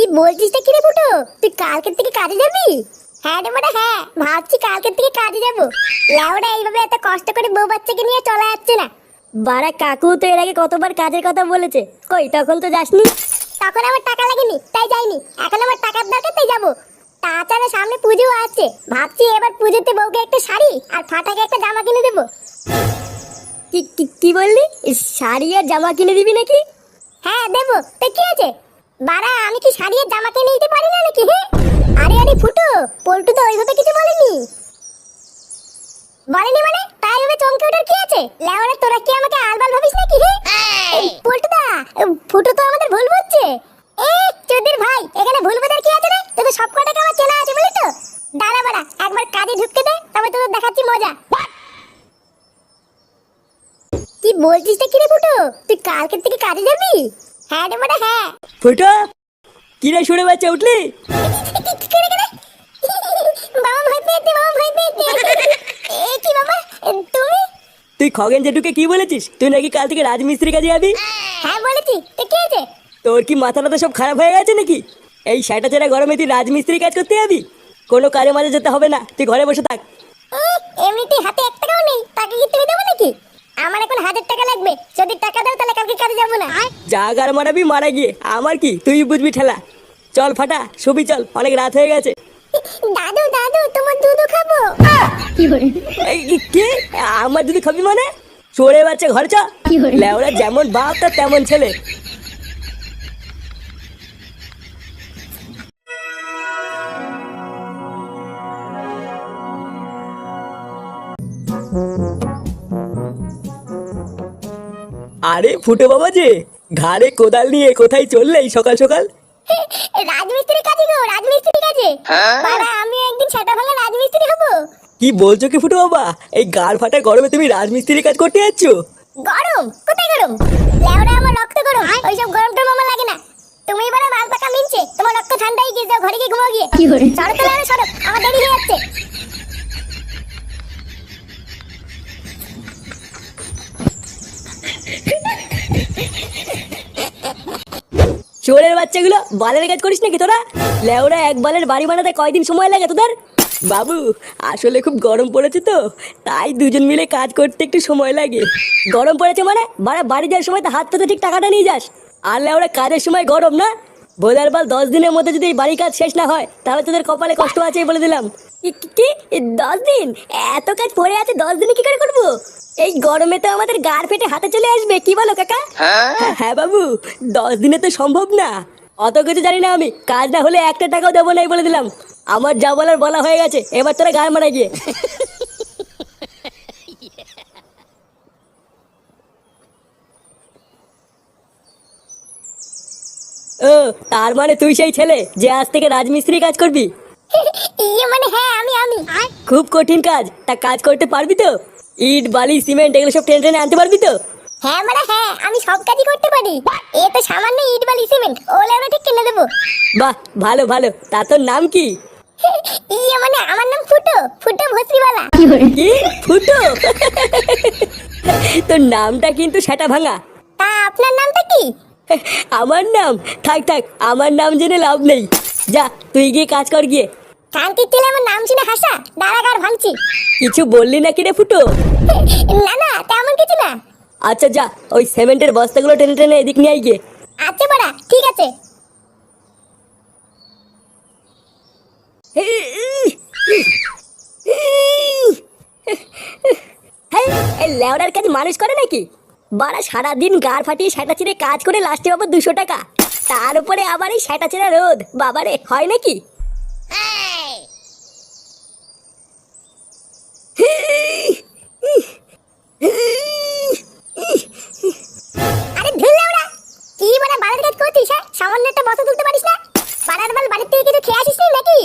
কি বলছিস তা কিরে ফুটো? তুই কালকের থেকে কাজে যাবি? হ্যাঁ রে বেটা হ্যাঁ। ভাবছি কালকের থেকে কাজে যাব। লেওরা এইভাবে এত কষ্ট করে বউ বাচ্চাকে নিয়ে চলা যাচ্ছে না। বাড়া কাকু তো এর আগে কতবার কাজের কথা বলেছে। কই তখন তো যাসনি? তখন আমার টাকা লাগেনি তাই যাইনি। এখন আমার টাকার দরকার তাই যাব। তাছাড়া সামনে পুজো আছে। ভাবছি এবার পুজোতে বউকে একটা শাড়ি আর ফাটাকে একটা জামা কিনে দেবো। কি কি- কি বললি? শাড়ি আর জামা কিনে দিবি নাকি? হ্যাঁ দেবো। তো কি আছে? বাড়া আমি কি শাড়ি আর জামা কিনে দিতে পারি না নাকি হ্যাঁ আরে আরে ফুটো পল্টু তো ওইভাবে কিছু বলেনি। বলেনি মানে? তাই ভাবে চমকে ওঠার কি আছে? লেওরা তোরা কি আমাকে আলবাল ভাবিস নাকি হ্যাঁ পল্টু দা ফুটো তো আমাদের ভুল বুঝছে। এ চোদের ভাই এখানে ভুল বোঝার কি আছে রে? তোদের সব কটাকে আমার চেনা আছে বলি তো? দাঁড়া বাড়া একবার কাজে ঢুকতে দে তবে তোদের দেখাচ্ছি মজা। কি বলছিস তা কিরে ফুটো? তুই কালকের থেকে কাজে যাবি? হ্যাঁ রে বাড়া হ্যাঁ। ফুটো কিরে শুনে বাচ্চা উঠলি? বাবা ভয় পেয়েছে বাবা ভয় পেয়েছে। এ কি বাবা তুমি? তুই খগেন জেঠুকে কি বলেছিস? তুই নাকি কাল থেকে রাজমিস্ত্রি কাজে যাবি? হ্যাঁ বলেছি। তো কি আছে তোর কি মাথা টাথা সব খারাপ হয়ে গেছে নাকি? এই সেটা চেরা গরমে তুই রাজমিস্ত্রি কাজ করতে যাবি? কোনো কাজে মাঝে যেতে হবে না। তুই ঘরে বসে থাক। এমনিতেই হাতে এক টাকাও নেই। তাকে কি তুমি দেবো নাকি? আমার এখন হাজার টাকা লাগবে। যদি টাকা দাও তাহলে কালকে কাজে যাব না। যা গার মারাবি মারা গিয়ে। আমার কি? তুই বুঝবি ঠেলা। চল ফাটা ছবি চল। অনেক রাত হয়ে গেছে। দাদু দাদু তোমার দুধ খাব। এই কি- আমার যদি খাবি মানে? চড়ে বাচ্চা ঘরে চ। লেওরা যেমন বাপ তার তেমন ছেলে। আরে ফুটো বাবা যে ঘাড়ে কোদাল নিয়ে কোথায় চললে এই সকাল সকাল? রাজমিস্ত্রি কাজে গো রাজমিস্ত্রি কাজে। বাবা আমি একদিন সেটা ভাঙা রাজমিস্ত্রি হব। কি বলছো কি ফুটো বাবা? এই গাড় ফাটা গরমে তুমি রাজমিস্ত্রি কাজ করতে যাচ্ছ? গরম? কোথায় গরম? লেওরা আমার রক্ত গরম। ওইসব গরম টরম আমার লাগে না। তুমি এবারে মাল পাকা মিনছে। তোমার রক্ত ঠান্ডাই গিয়ে যাও ঘরে গিয়ে ঘুমাও গিয়ে। সরো তো লেওরা সরো। আমার দেরি হয়ে যাচ্ছে। বাচ্চাগুলো বালের কাজ করিস নাকি তোরা? লেওরা এক বালের বাড়ি বানাতে কয়দিন সময় লাগে তোদের? বাবু, আসলে খুব গরম পড়েছে তো, তাই দুজন মিলে কাজ করতে একটু সময় লাগে। গরম পড়েছে মানে? বাড়া বাড়ি যাওয়ার সময় তো হাত পেতে ঠিক টাকাটা নিয়ে যাস। আর লেওরা কাজের সময় গরম না? বোধার বাল দশ দিনের মধ্যে যদি এই বাড়ি কাজ শেষ না হয়, তাহলে তোদের কপালে কষ্ট আছে বলে দিলাম। কি- দশ দিন? এত কাজ পড়ে আছে দশ দিনে কি করে করব? এই গরমে তো আমাদের গার ফেটে হাতে চলে আসবে কি বলো কাকা? হ্যাঁ? হ্যাঁ বাবু দশ দিনে তো সম্ভব না। অত কিছু জানি না আমি কাজ না হলে একটা টাকাও দেবো না এই বলে দিলাম। আমার যা বলার বলা হয়ে গেছে এবার তোরা গান মারা গিয়ে। ও তার মানে তুই সেই ছেলে যে আজ থেকে রাজমিস্ত্রি কাজ করবি? ইয়ে মানে হ্যাঁ আমি আমি। খুব কঠিন কাজ। তা কাজ করতে পারবি তো? ইট বালি সিমেন্ট এগুলো সব টেনে টেনে আনতে পারবি তো? হ্যাঁ মানে হ্যাঁ আমি সব কাজই করতে পারি। এ তো সামান্য ইট বালি সিমেন্ট। ও লেওরা ঠিক কিনে দেবো। বাহ ভালো ভালো। তা তোর নাম কি? ইয়ে মানে আমার নাম ফুটো ফুটো ভস্রিওয়ালা কি? ফুটো? তোর নামটা কিন্তু সেটা ভাঙা। তা আপনার নামটা কি? আমার নাম? থাক থাক আমার নাম জেনে লাভ নেই। যা তুই গিয়ে কাজ কর গিয়ে। কান্তির ছেলে আমার নাম শুনে হাসা দাঁড়াগার ভাঙছি কিছু বললি না কি রে ফুটো? না না তেমন কিছু না। আচ্ছা যা ওই সিমেন্টের বস্তাগুলো টেনে টেনে এদিক নিয়ে আই গিয়ে। আচ্ছা বড়া ঠিক আছে। হ্যাঁ লেওড়ার কাজ মানুষ করে নাকি? বাড়া সারাদিন গাড় ফাটিয়ে সেটা ছিঁড়ে কাজ করে লাস্টে পাবো দুশো টাকা। তার উপরে আবার এই সেটা ছেঁড়া রোদ। বাবারে হয় নাকি? আরে ধুলে ওরা কি মানে বাড়ির কাজ করছিস হ্যাঁ? সামান্য একটা বস্তা তুলতে পারিস না? পাড়ার বাল বাড়ির থেকে কিছু খেয়ে আসিস নাকি?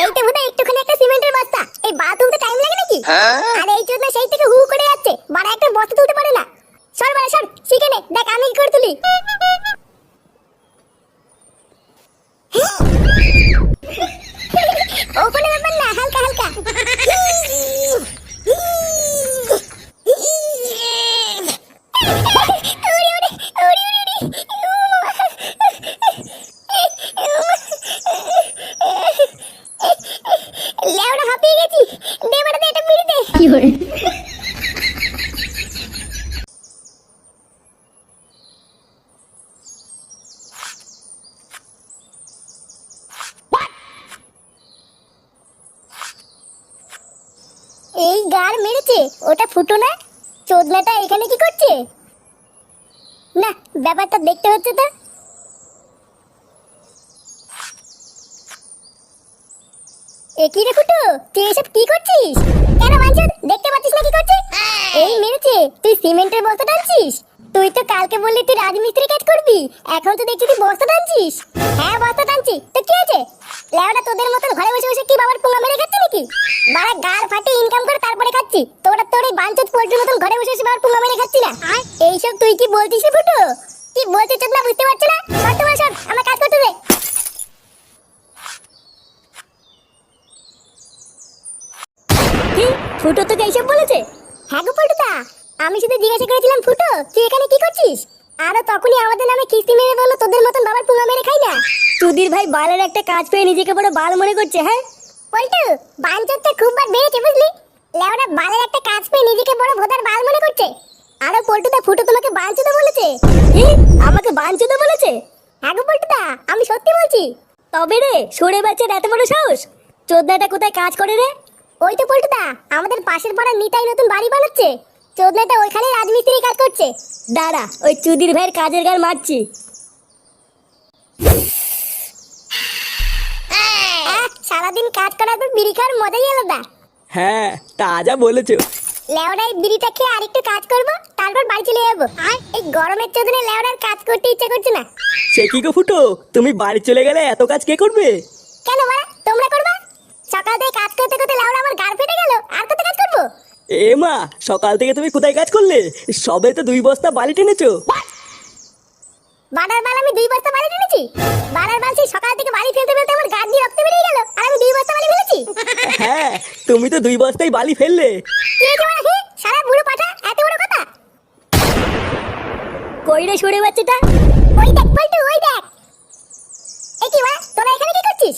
এই বোধহয় একটুখানি একটা সিমেন্টের বস্তা। এই বা তুলতে টাইম লাগে নাকি? আর গার মেরেছে, ওটা ফুটো না? চোদনাটা এখানে কি করছে? না, ব্যাপারটা দেখতে হচ্ছে তো। এ কি রে ফুটো, তুই এসব কি করছিস? কেন দেখতে পাচ্ছিস না কি এই মেরেছে, তুই সিমেন্টের বস্তা টানছিস? তুই তো কালকে বললি তুই রাজমিস্ত্রি কাজ করবি, এখন তো দেখছি তুই বস্তা টানছিস। হ্যাঁ বস্তা টানছি। তো কি আছে লেওটা তোদের মতন ঘরে বসে বসে কি বাবার পোঙা মেরে খাচ্ছি নাকি? বাবা গার ফাটে ইনকাম করে তারপরে খাচ্ছি। তোরা তোর এই বাঞ্চত পোল্ট্রির মতন ঘরে বসে বসে বাবার পোঙা মেরে খাচ্ছি না? এইসব তুই কি বলছিস ফুটো? কি বলছিস তোর না বুঝতে পারছ না? সর তোমার সর আমার কাজ করতে দে। ফুটো তোকে এইসব বলেছে? হ্যাঁ গো পল্টুদা আমি শুধু জিজ্ঞাসা করেছিলাম ফুটো তুই এখানে কি করছিস? আরও তখনই আমাদের নামে কিস্তি মেরে বলল তোদের মতন বাবার পুঙ্গা মেরে খাই না। চুদির ভাই বালের একটা কাজ পেয়ে নিজেকে বড় বাল মনে করছে হ্যাঁ? পল্টু বাঞ্চতটা খুব বার বেড়েছে বুঝলি? লেওরা বালের একটা কাজ পেয়ে নিজেকে বড় ভোদার বাল মনে করছে। আরও পল্টুদা ফুটো তোমাকে বাঞ্চুদা বলেছে? কি আমাকে বাঞ্চুদা বলেছে? হ্যাঁ গো পল্টুদা আমি সত্যি বলছি। তবে রে সরে বাচ্চার এত বড় সাহস? চোদ্দাটা কোথায় কাজ করে রে? ওই তো পল্টুদা আমাদের পাশের পাড়ার নিতাই নতুন বাড়ি বানাচ্ছে। চোদনাটা ওইখানে রাজমিস্ত্রি কাজ করছে। দাঁড়া ওই চুদির ভাইয়ের কাজের গান মারছি। আহ, সারাদিন কাজ করার পর বিড়ি খাওয়ার মজাই আলাদা। হ্যাঁ তা যা বলেছ। লেওড়াই বিড়িটা খেয়ে আরেকটু কাজ করব তারপর বাড়ি চলে যাব। আর এই গরমের চোদনে লেওড়ার কাজ করতে ইচ্ছা করছে না। সে কি গো ফুটো? তুমি বাড়ি চলে গেলে এত কাজ কে করবে? কেন বাড়া তোমরা করবা? সকাল থেকে কাজ করতে করতে লেওড়া আমার গাড় ফেটে গেল আর কত কাজ করব এ মা সকাল থেকে তুমি কোথায় কাজ করলে? সবে তো দুই বস্তা বালি টেনেছো। বাড়ার বাল আমি দুই বস্তা বালি টেনেছি? বাড়ার বাল সেই সকাল থেকে বালি ফেলতে ফেলতে আমার গাড় দিয়ে রক্ত বেরিয়ে গেল আর আমি দুই বস্তা বালি ফেলেছি। হ্যাঁ তুমি তো দুই বস্তাই বালি ফেললে। কি বাড়া হে? সারা বুড়ো পাঠা এত বড় কথা? কই রে সরে বাচ্চাটা। ওই দেখ পল্টু ওই দেখ। এই কি বাড়া তোরা এখানে কি করছিস?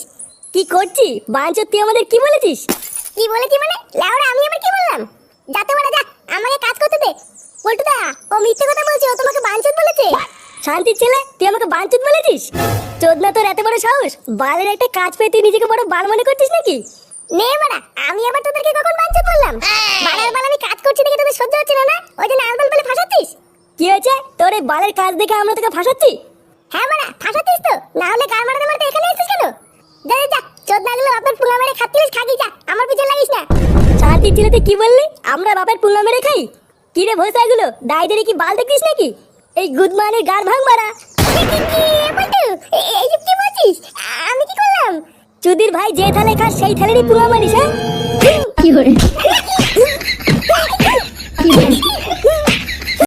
কি করছি? বাঞ্চ তুই আমাদের কি বলেছিস? কি বলেছি মানে? লেওড়া আমি আবার কি বললাম? যাতে বলে যা আমাকে কাজ করতে দে। পল্টুদা ও মিথ্যে কথা বলছে ও তোমাকে বাঞ্চত বলেছে। শান্তির ছেলে তুই আমাকে বাঞ্চুত বলেছিস? চোদনা তোর এত বড় সাহস? বালের একটা কাজ পেয়ে তুই নিজেকে বড় বাল মনে করছিস নাকি? নে বাড়া আমি আবার তোদেরকে কখন বাঞ্চত বললাম? বাড়ার বাল আমি কাজ করছি দেখে তোদের সহ্য হচ্ছে না না? ওই জন্য আলবাল বলে ফাঁসাচ্ছিস? কি হয়েছে? তোর এই বালের কাজ দেখে আমরা তোকে ফাঁসাচ্ছি? হ্যাঁ বাড়া ফাঁসাচ্ছিস তো। না হলে গার মারাতে মারাতে এখানে এসেছিস কেন? যা যা, যা। চোদ না গেলে বাপের পুঙ্গা মেরে খাচ্ছিস খাগি যা। আমার পিছনে লাগিস না। শান্তির ছেলে তুই কি বললি? আমরা বাপের পুঙ্গা মেরে খাই। কি রে ভোসা দাইদের কি বাল দেখিস নাকি? এই গুদমানের গার ভাঙ মারা। কি, কি, বলছিস? আমি করলাম? চুদির ভাই যে থালে খাস সেই থালেরই পুঙ্গা মারিস হ্যাঁ? কি